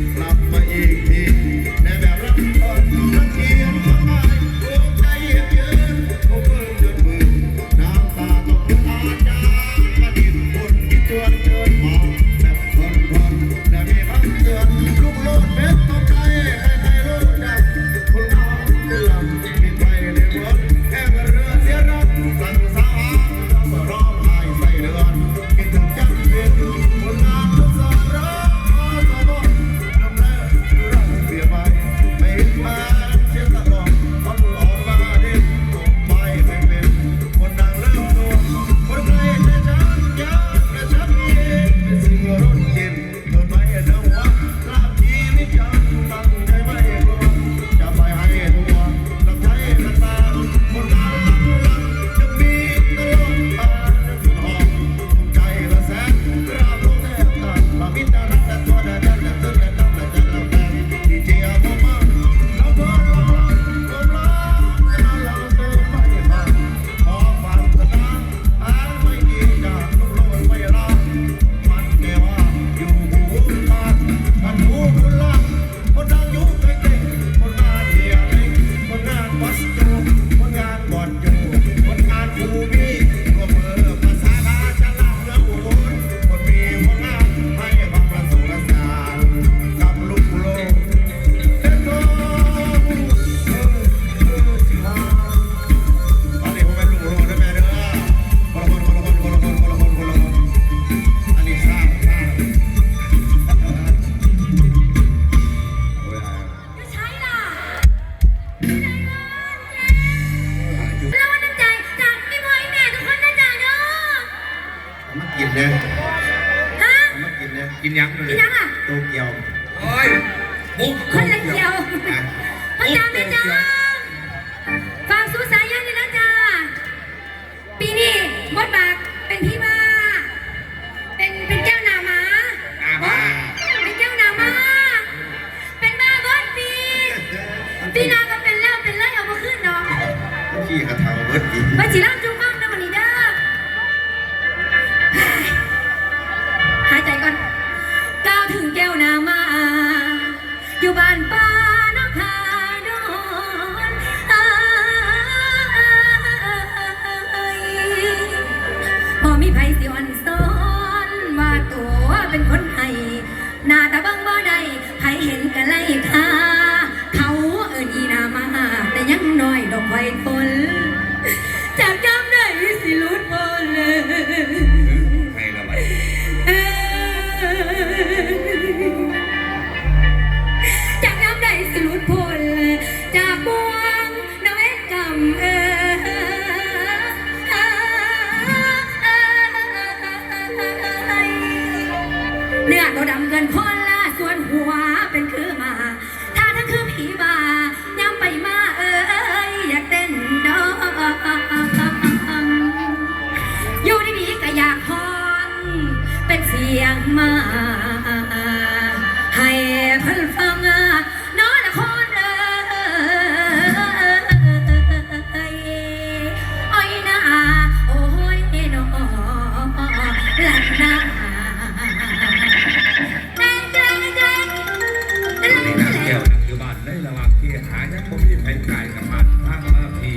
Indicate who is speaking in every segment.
Speaker 1: Not นเนี่ย
Speaker 2: ฮะ
Speaker 1: เอามากินเนี่ย
Speaker 3: กินยังเลย
Speaker 2: กิน
Speaker 3: ย
Speaker 2: ยังอะ
Speaker 1: โตเกียว
Speaker 3: โอ้ยมุก
Speaker 2: คนละเกียวเจ้าใจไหมจ๊ะ ผมมี
Speaker 3: ไผ่ไก่กับมันมา
Speaker 1: กมาก
Speaker 2: ที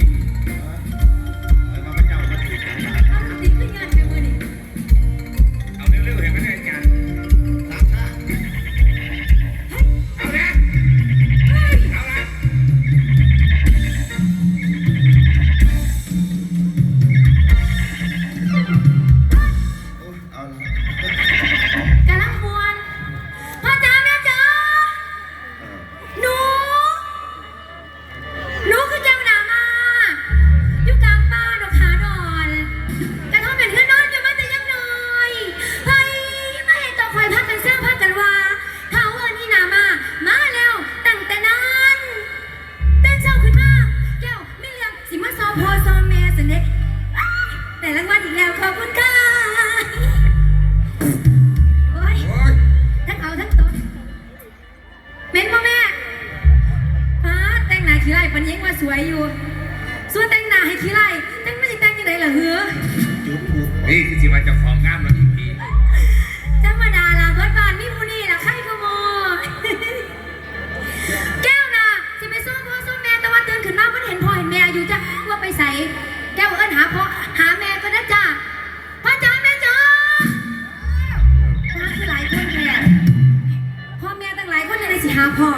Speaker 2: ขี้ไล่ปันยิงว่าสวยอยู่ ส่วนแต่งหน้าให้ขี้ไล่แต่งไม่ได้แต่งยังไงล่ะเฮือ
Speaker 1: จุดผูก
Speaker 3: นี่คือสิว่าเจะของงามแล้วอีกที
Speaker 2: ธรรมดาล่ะเบิดบานมีผู้นี่ล่ะใครขโมยแก้วน่ะจะไปซ่อมพ่อซ่อมแม่แต่ว่าตือนขึ้นมาเพิ่นเห็นพ่อเห็นแม่อยู่จ้ะว่าไปใส่แก้วเอิ้นหาพ่อหาแม่ก็นะจ้ะพ่อจ้าแม่จ้าพ่อคือหลายคนแท้พ่อแม่ตั้งหลายคนจะได้สิหาพ่อ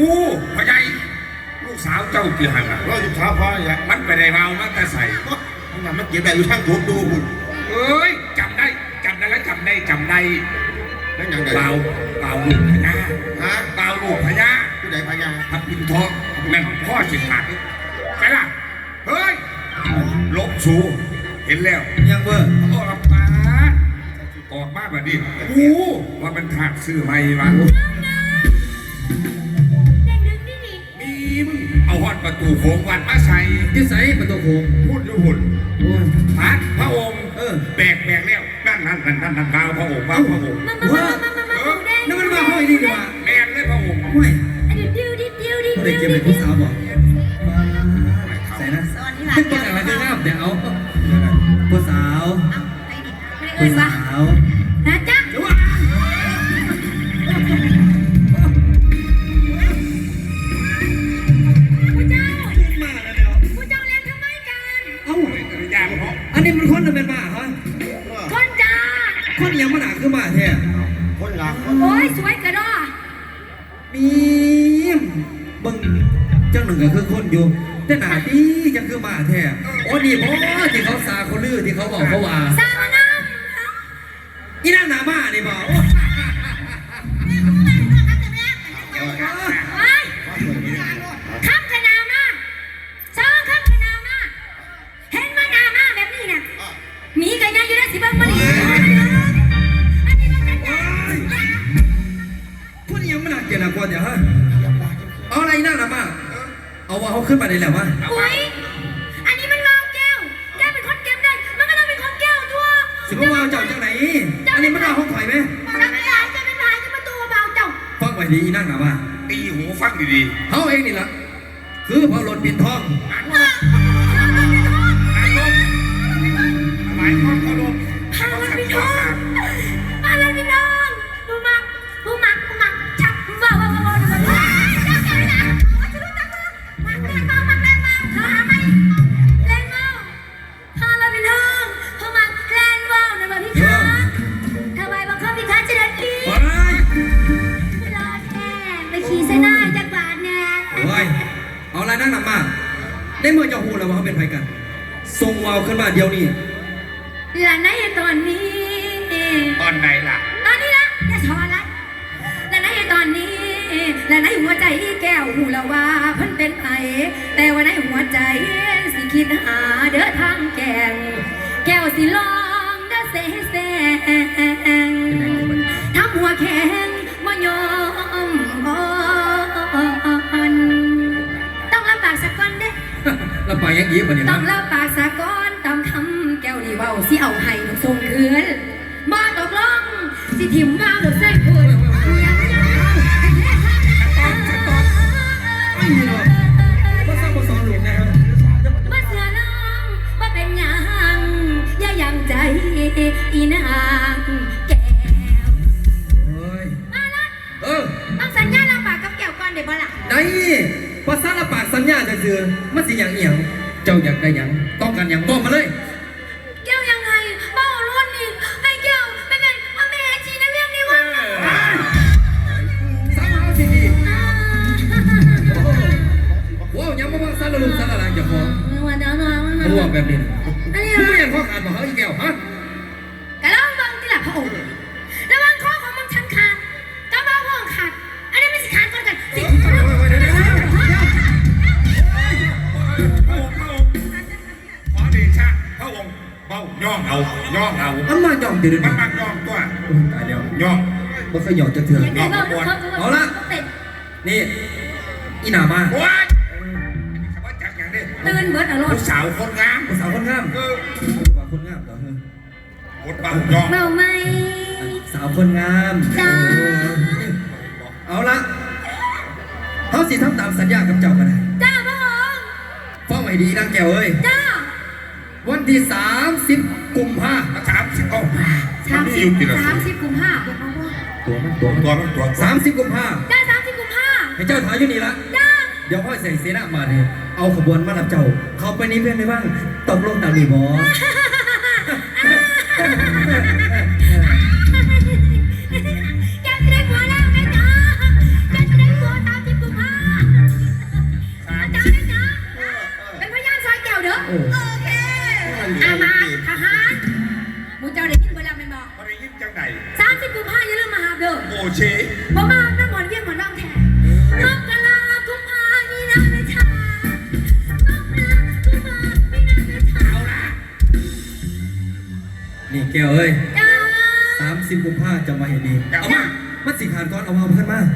Speaker 2: อู้
Speaker 1: พ่
Speaker 2: อให
Speaker 1: ญ่ลูก
Speaker 2: สาวเจ้าเกี่ย
Speaker 3: หันน่ะร้อยสิบ
Speaker 1: สาม
Speaker 3: พายอะมันไปได้เรามันแต่ใส่
Speaker 1: ก็มันมันเกี่ยบได้อยู่ทั้งผมดูหุ่น
Speaker 3: เอ้ยจำได้จำได้แล้วจำได้จำได้
Speaker 1: นั่ย่งไร
Speaker 3: เปล่าเปล่าลูกพญา
Speaker 1: ฮะ
Speaker 3: เปล่าลูกพญา
Speaker 1: ผู้ใดพญา
Speaker 3: พับพินทองแม่นพ่อสิขาดใช่ล่ะเฮ้ยลบสูเห็นแล้ว
Speaker 1: ยังเบอร์
Speaker 3: ออกมาออกมาแบบนี้อู้ว่ามันขาดซื้อไหม่มา หอดประตูหงวัดมาใส่
Speaker 1: ที่ใส่ประตูหง
Speaker 3: พูดอยู่หุ่นพัดพระองค์
Speaker 1: เออ
Speaker 3: แบกแบกแล้วนั่นนั่นนั่นนั่นนั่นบาวพระองค์บาวพระองค์
Speaker 2: ว้า
Speaker 1: นั่นมันมาห้อยดีกว่า
Speaker 3: แบกเลยพระองค์
Speaker 1: ห้อย
Speaker 2: เด็
Speaker 1: กเก็บเป็นผู้สาวบอกใส่นะเป็นคนอะไรก็งามเดี๋ยวผู้สาวผู้สาว บิ่งจังหนึ่งก็คือคนอยู่ แต่หนาดีจังคือหมาแท้โอ้นี่บ่ที่เขาสาเขาลือที่เขาบอกเขาว่า
Speaker 2: สร้างมาน้
Speaker 1: อีนั่งหนามานี่บ่โอ้ำ
Speaker 2: ไว้ข้ามขนาดมาสองข้ามขนาดมาเห็นมาหนามาแบบนี้น่ะหมีกันยังอยู่ได้สิบ้างมาดิอันนี้มันจะจ้า
Speaker 1: คนยังมาหนาเกี่ยนะกว่าเดี๋ยวฮะเอาอะไร นั่งหนามา เอาว่าเขาขึ้นมาได้แล้ววะ
Speaker 2: อุ้ยอันนี้มันวาวแก้ว แก้วเป็นคนเก็บได้ มันก็ต้องเป็นของแก้วตัว
Speaker 1: สิบ่ว่าเจ้าจังไหน อันนี้มันเอาห้องข่อยไหม
Speaker 2: จะเป็นลายจะเป็นลายจะประตูเบาเจ้า
Speaker 1: ฟังไว้ดีอีนั่งหนามา
Speaker 3: ตีหูฟังดี
Speaker 1: เขาเองนี่ล่ะคือพอหล่นปินทอง
Speaker 3: ๆนายกหมายความเคารพ
Speaker 2: ล่ะ ตอนนี้
Speaker 3: ละ
Speaker 2: อย่าชอละและในตอนนี้ และในหัวใจแก้วหูละว่าเพิ่นเป็นไผแต่ว่าในหัวใจสิคิดหาเด้อทางแกง แก้วสิลองเด้อเสแสงทำหัวแข็งบ่ยอมอ่อนต้องลำบากสักก่อนเด้
Speaker 1: แล้วไปยังยี้ปะเนี่ย
Speaker 2: ต้อ
Speaker 1: นะ
Speaker 2: งลำบากสักก่อนต้องทำแก้วนี่เว้าสิเอาให้หนูส่งคืนบ่ตกลง สิถิ่มมาหรือใส่คนยังยัง
Speaker 1: ไม่มีหรอกว่าสร้างบทสอนหลวงนะครับ
Speaker 2: มาเสือน้องว่าเป็นหยังอย่ายังใจอีนางแก้ว
Speaker 1: โอ้ย
Speaker 2: มาละ
Speaker 1: เออ
Speaker 2: ต้องสัญญาลำบากกับแก้วก่อนเดี๋ยวบ่ล่ะ
Speaker 1: ได้ภาษาละปากสัญญาจะเสือมันสิอย่างเอียงเจ้าอยากได้หยังต้องการหยังบอกมาเลย
Speaker 2: เบ้า
Speaker 1: ย่องเอา
Speaker 3: ย่องเอา
Speaker 1: มันมาย่องเดี๋ยว
Speaker 3: มั
Speaker 1: นี้
Speaker 3: นมักย่องตัว
Speaker 1: ตายแล้ว
Speaker 3: ย่อง
Speaker 1: บ่เคยหยอกจะเถื่อน
Speaker 2: เดี๋ยวเราดูเขา
Speaker 1: เอาละนี่อีหนามา
Speaker 3: โอ้ยคำว่าจักอย่างนี้
Speaker 2: ตื่นเบิดอารม
Speaker 3: ผู้
Speaker 2: ณ์
Speaker 3: สาวคนงาม
Speaker 1: ภาษาคนงาม
Speaker 3: เออ
Speaker 1: ว่าคนงามเหรอ
Speaker 3: คนเบ้าย่อง
Speaker 2: เมาไหม
Speaker 1: สาวคนงาม
Speaker 2: จ้า
Speaker 1: เอาละเขาสิทำตามสัญญากับเจ้ากันได้
Speaker 2: จ้าพระองค์
Speaker 1: ฟังไว้ดีนางแก้วเอ้ย
Speaker 2: จ้า
Speaker 1: วันที่30กุมภา
Speaker 3: มาถามสิเอ้า
Speaker 2: สาม
Speaker 3: มัน
Speaker 2: สิ
Speaker 3: อิ่
Speaker 2: บ
Speaker 3: วกี่ละ
Speaker 2: สามสิบกุมภา
Speaker 1: ตัวมันตัว
Speaker 3: ตัวมันตัว
Speaker 1: สามสิบกุมภา
Speaker 2: จ้าสามสิบกุมภา
Speaker 1: ให้เจ้าถอยอยู่นี่ละ
Speaker 2: จ้า
Speaker 1: เดี๋ยวพ่อยใส่เสนามาเนี่ยเอาขบวนมารับเจ้า เขาไปนี้เพื่อนได้บ้างตกลงตามนี้บอ
Speaker 2: แกจ
Speaker 1: กุมภาจะมาเห็นดี
Speaker 3: เอามา
Speaker 1: มันสิขาดก่อนเอามาเพื่อนมา
Speaker 2: เมื่อใดห